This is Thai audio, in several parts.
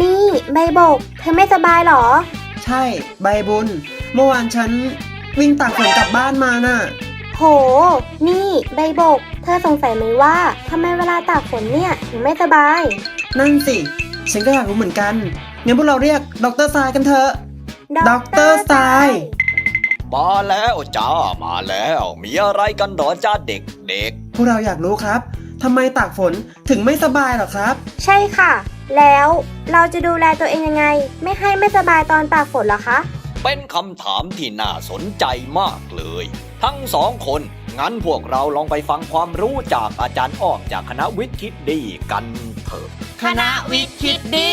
นี่ใบบก เธอไม่สบายหรอ ใช่ใบบุญ เมื่อวานฉันวิ่งตากฝนกลับบ้านมาน่ะ โห นี่ใบบก เธอสงสัยไหมว่าทำไมเวลาตากฝนเนี่ยถึงไม่สบาย นั่นสิ ฉันก็อยากรู้เหมือนกันงั้นพวกเราเรียกดอกเตอรทรายกันเถอะ ดอกเตอร์ทราย มาแล้วจ้ามาแล้ว มีอะไรกันหรอจ้าเด็กเด็กพวกเราอยากรู้ครับ ทำไมตากฝนถึงไม่สบายเหรอครับ ใช่ค่ะ แล้วเราจะดูแลตัวเองยังไง ไม่ให้ไม่สบายตอนตากฝนเหรอคะๆเป็นคำถามที่น่าสนใจมากเลย ทั้งสองคน งั้นพวกเราลองไปฟังความรู้จากอาจารย์อ้อมจากคณะวิทย์คิดดีกันเถอะ คณะวิทย์คิดดี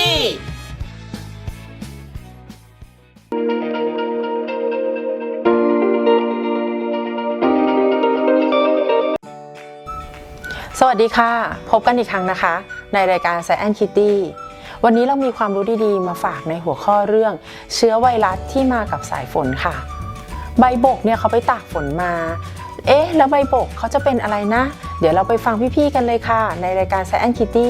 สวัสดีค่ะ พบกันอีกครั้งนะคะ ในรายการ Science Kitty วันนี้เรามีความรู้ดีๆ มาฝากในหัวข้อเรื่อง เชื้อไวรัสที่มากับสายฝนค่ะ ใบบกเนี่ยเขาไปตากฝนมา เอ๊ะ แล้วใบบกเขาจะเป็นอะไรนะ เดี๋ยวเราไปฟังพี่ๆกันเลยค่ะ ในรายการ Science Kitty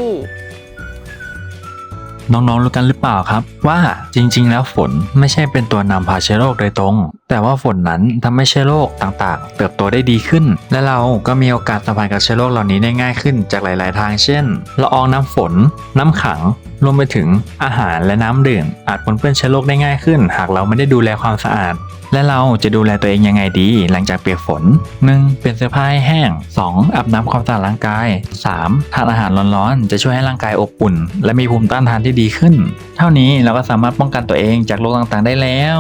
น้องๆรู้กันหรือเปล่าครับ ว่าจริงๆ แล้วฝนไม่ใช่เป็นตัวนำพาเชื้อโรคโดยตรง แต่ว่าฝนนั้นทำให้เชื้อโรคต่างๆ เติบโตได้ดีขึ้น และเราก็มีโอกาสสัมผัสกับเชื้อโรคเหล่านี้ได้ง่ายขึ้นจากหลาย ๆ ทางเช่นละอองน้ำฝน น้ำขังรวมไปถึงอาหารและน้ำดื่ม อาจปนเปื้อนเชื้อโรคได้ง่ายขึ้น หากเราไม่ได้ดูแลความสะอาด และเราจะดูแลตัวเองยังไงดี หลังจากเปียกฝน 1. เปลี่ยนเสื้อผ้าให้แห้ง 2. อาบน้ำความสะอาดร่างกาย 3. ทานอาหารร้อนๆ จะช่วยให้ร่างกายอบอุ่น และมีภูมิต้านทานที่ดีขึ้น เท่านี้เราก็สามารถป้องกันตัวเองจากโรคต่างๆ ได้แล้ว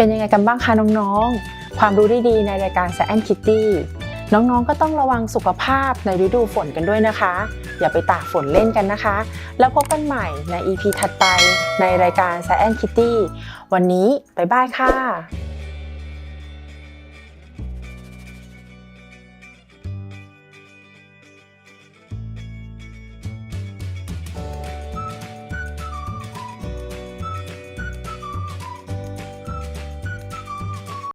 เป็นยังไงกันบ้างคะน้องๆ ความรู้ดีๆในรายการ s ซนคิตตี้น้องๆ ก็ต้องระวังสุขภาพในฤดูฝนกันด้วยนะคะ อย่าไปตากฝนเล่นกันนะคะ แล้วพบกันใหม่ใน EP ถัดไปในรายการ s ซนคิตตี้วันนี้ บ๊ายบายค่ะ